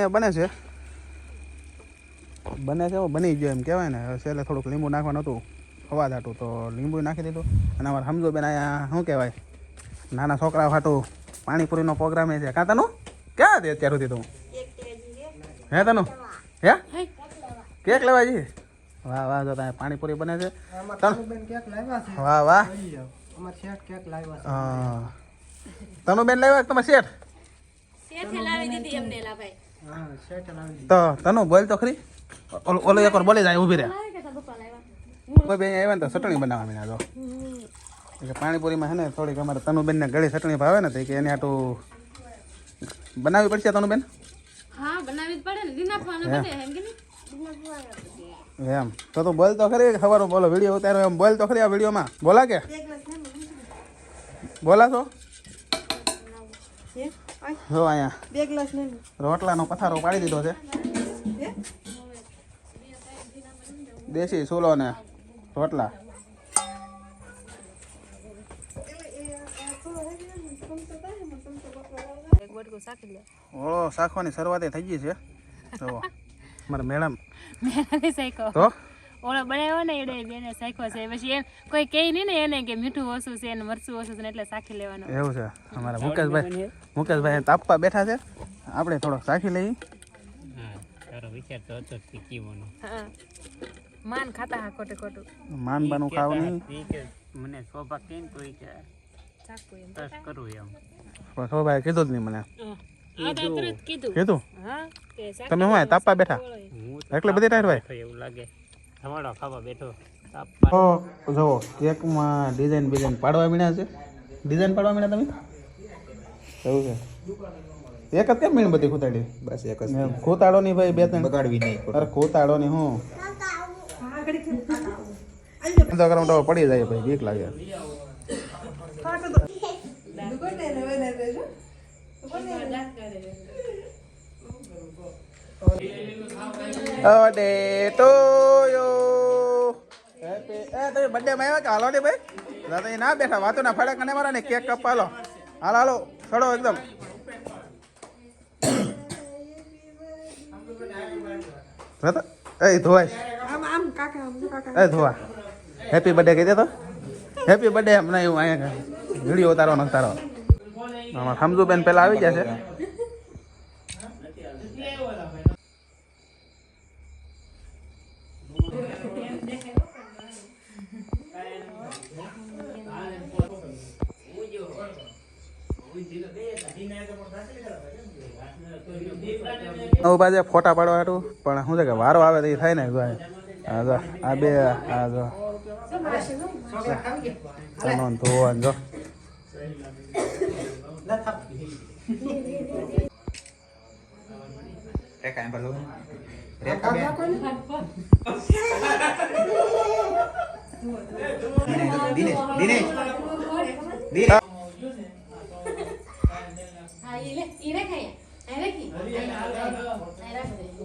અહીંયા બને છે. બને છે બની ગયો એમ કહેવાય ને. છેલ્લે થોડુંક લીંબુ નાખવાનું હતું હવા દાટું તો લીંબુ નાખી દીધું. અને અમારે સમજો બેન અહીંયા શું કહેવાય? નાના છોકરા હાટું પાણીપુરીનો પ્રોગ્રામ એ છે. કાં તનું? ક્યાં હતી અત્યાર સુધી તું? હે તનું? હે? કેક લેવા જઈએ વાહ વાહ જો ત્યાં પાણીપુરી બને છે. તન બેન કેક લાવ્યા છે. વાહ વાહ. અમાર શેઠ કેક લાવ્યા છે. હા. તનુ બેન લાવ્યા તમે શેઠ? શેઠે લાવી દીધી એમને લા હા. તો તનુ બોલ તો ખરી. ઓલો ઓલો એકવાર બોલી જાય ઊભી રહે. કોઈ બેન આવ્યા ને તો ચટણી બનાવવા મીના તો એટલે પાણીપુરીમાં છે ને થોડીક અમારે તનુબેનને ગળી ચટણી ભાવે ને તો કે એને આટું બનાવવી પડશે તનુબેન? હા બનાવી જ પડે ને. દીના ફોન બધે એમ કે નહીં? એમ. તો તું બોલ તો ખરી ખબર બોલો વીડિયો ઉતારો એમ. બોલ તો ખરી આ વિડીયોમાં. બોલા કે? બોલા છો જો અહીંયા. બે ગ્લાસ નહીં રોટલાનો પથારો પાડી દીધો છે. દેશી સોલો ને રોટલા. ઓળો શાખવાની શરૂઆત થઈ ગઈ છે. તો મારા મેડમ. તો? ઓળો બનાવ્યો ને એડે બેને સાયકો છે. પછી એમ કોઈ કહે નહીં ને એને કે મીઠું ઓછું છે ને મરચું ઓછું છે ને એટલે સાખી લેવાનું. એવું છે. અમારા મુકેશભાઈ મુકેશભાઈ તાપવા બેઠા છે. આપણે થોડોક ચાખી લઈએ. હા માન ખાતા હા ખોટું ખોટું. માન બાનું ખાવ નહીં. મને શોભા કેમ તો ઈ કે ચાકુ એમ. સોભાઈ કીધું જ નહીં મને. તો કીધું. કીધું? હા તમે હું તાપવા બેઠા? હું એટલે બધી ટાઈટ ભાઈ? એવું લાગે. ધમાડો ખાવા બેઠો. તો જુઓ કેકમાં ડિઝાઇન બિઝાઇન પાડવા મીણ્યા છે. ડિઝાઇન પાડવા મીણ્યા તમે? એવું છે. એક જ કેમ મીણ બધી ખોતાડી? બસ એક જ ખોતાડો નહીં ની ભાઈ બે ત્રણ. બગાડવી નહીં અરે ખોતાડો. ની હું? તો પડી જાય ભાઈ બીક લાગે. તો યો તમે બર્થડે માં આવ્યા કે હાલો ને ભાઈ? દાદા ના બેઠા વાતો ના ફાડા કને મારા ને કેક કપા લો હાલો હાલો ચડો એકદમ. એ ધોવાય. એ ધોવા. હેપી બર્થડે કહી દે તો. હેપી બર્થડે હમણાં એવું અહીંયા વીડિયો ઉતારો ન તારો આમાં સમજુબેન પેલા આવી ગયા છે. નવ બાજે ફોટા પાડવા હાટું પણ શું છે કે વારો આવે તો એ થાય ને જો આ બે, આ જો. તનો ધોવા જો. દિનેશ દિનેશ. દિનેશ.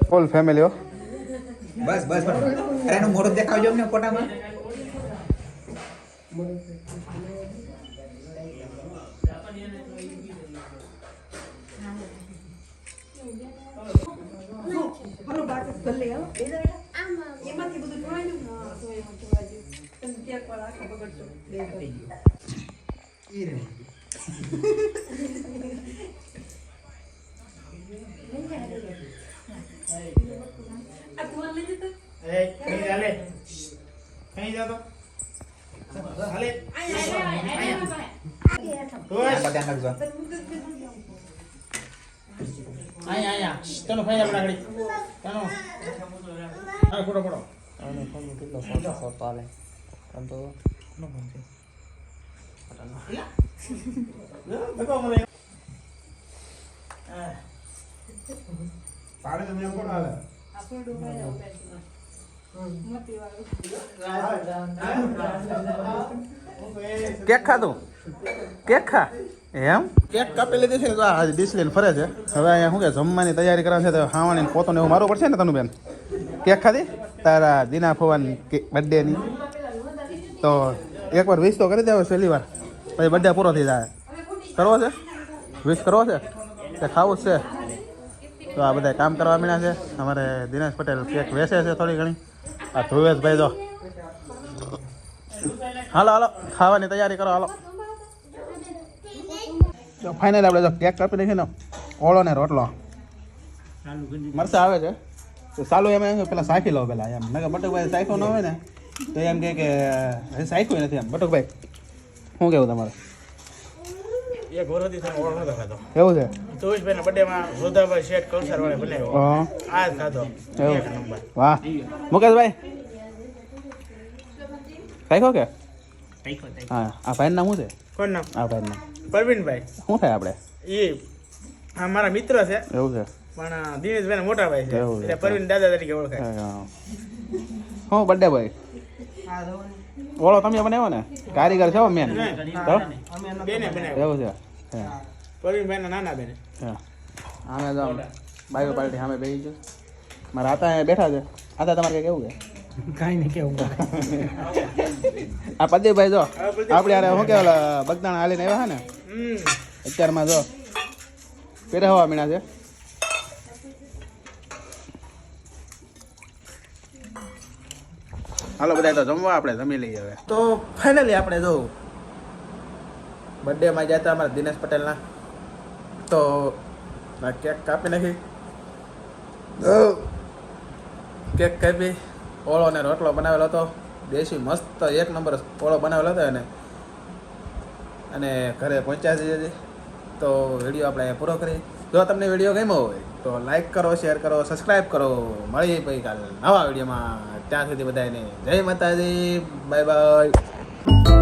ફૂલ ફેમિલી હો બસ બસ અરે એનું મોઢું દેખાવજો અમને ફોટામાં. હાલો બાકસ આવો એમાંથી બધું ધોવાઈ ગયું હા તો એમાં ધોવાઈ ગયું તમે કેક વાળા આખા બગડશો બે કર. ઈ રે. આ કેક ખાધું? કેક ખા? એમ? કેક કાપી લીધી છે તો આ ફરે છે. હવે અહીંયા શું કે જમવાની તૈયારી કરવાની છે તો ખાવાની પોતો ને એવું મારવું પડશે ને તનું બેન કેક ખાધી? તારા દીના ફોવાની બર્થડેની તો એકવાર વિશ તો કરી દેવો પહેલી વાર. પછી બર્થડે પૂરો થઈ જાય. કરવો છે? વિશ કરવો છે? કે ખાવું છે? તો આ બધા કામ કરવા મળ્યા છે. અમારે દિનેશ પટેલ કેક વેસે છે થોડી ઘણી. આ ધ્રુવેશભાઈ જો. હાલો હાલો, ખાવાની તૈયારી કરો, હાલો. ફાઇનલ આપણે જો કેક કાપી દઈએ ને, ઓળો ને રોટલો. મરસા આવે છે. તો સાલું એમ એમ પેલા સાખી લો પેલા એમ. નકર બટુકભાઈ સાખ્યો ન હોય ને, તો એમ કે સાખ્યું નથી એમ. બટુકભાઈ શું કેવું તમારે? એક વરદી થઈને ઓળો નતો એવું છે? ચોવીસભાઈ ના બર્થડે માં વૃદ્ધાભાઈ શેઠ કૌશર વાળે બનાવ્યો આ જ એક નંબર. વાહ. મુકેશભાઈ? સાખ્યો કે? હા આ ભાઈ નામ શું છે? કોણ નામ? આ ભાઈનું નામ. પરવીનભાઈ. શું થાય આપણે? એ હા મારા મિત્ર છે. એવું છે? પણ દિનેશભાઈ મોટા ભાઈ છે. એટલે પરવીન દાદા તરીકે ઓળખાય. હા. બર્થડે ભાઈ? ને. ઓળો તમે બનાવ્યો ને. કારીગર છો મેન તો બેને બનાવ્યો એવું છે. હા. પરવીનભાઈ ના નાના બેન. હા. આમે તો બાયો પાર્ટી સામે બેસી ગયો. મારા આતા અહીંયા બેઠા છે. આતા તમારે કેવું છે. કાંઈ નહીં કેવું. આ પ્રદીપભાઈ જો આપણે અરે શું કહેવાય બગદાણા હાલીને આવ્યા છે ને? અત્યારમાં જો પહેરાવા મીણા છે. હાલો બધા તો જમવા આપણે જમી લઈએ હવે. તો ફાઇનલી આપણે જો બર્થડેમાં ગયા હતા અમારા દિનેશ પટેલના. તો આ કેક કાપી નાખી. કેક કાપી, ઓળો ને રોટલો બનાવેલો હતો. દેશી મસ્ત એક નંબર ઓળો બનાવેલો હતો એને. અને ઘરે પહોંચ્યા છે તો વીડિયો આપણે પૂરો કરી. જો તમને વીડિયો ગમ્યો હોય તો લાઈક કરો શેર કરો સબસ્ક્રાઈબ કરો. મળીએ પછી કાલ નવા વિડીયોમાં. ત્યાં સુધી બધાને જય માતાજી. Bye bye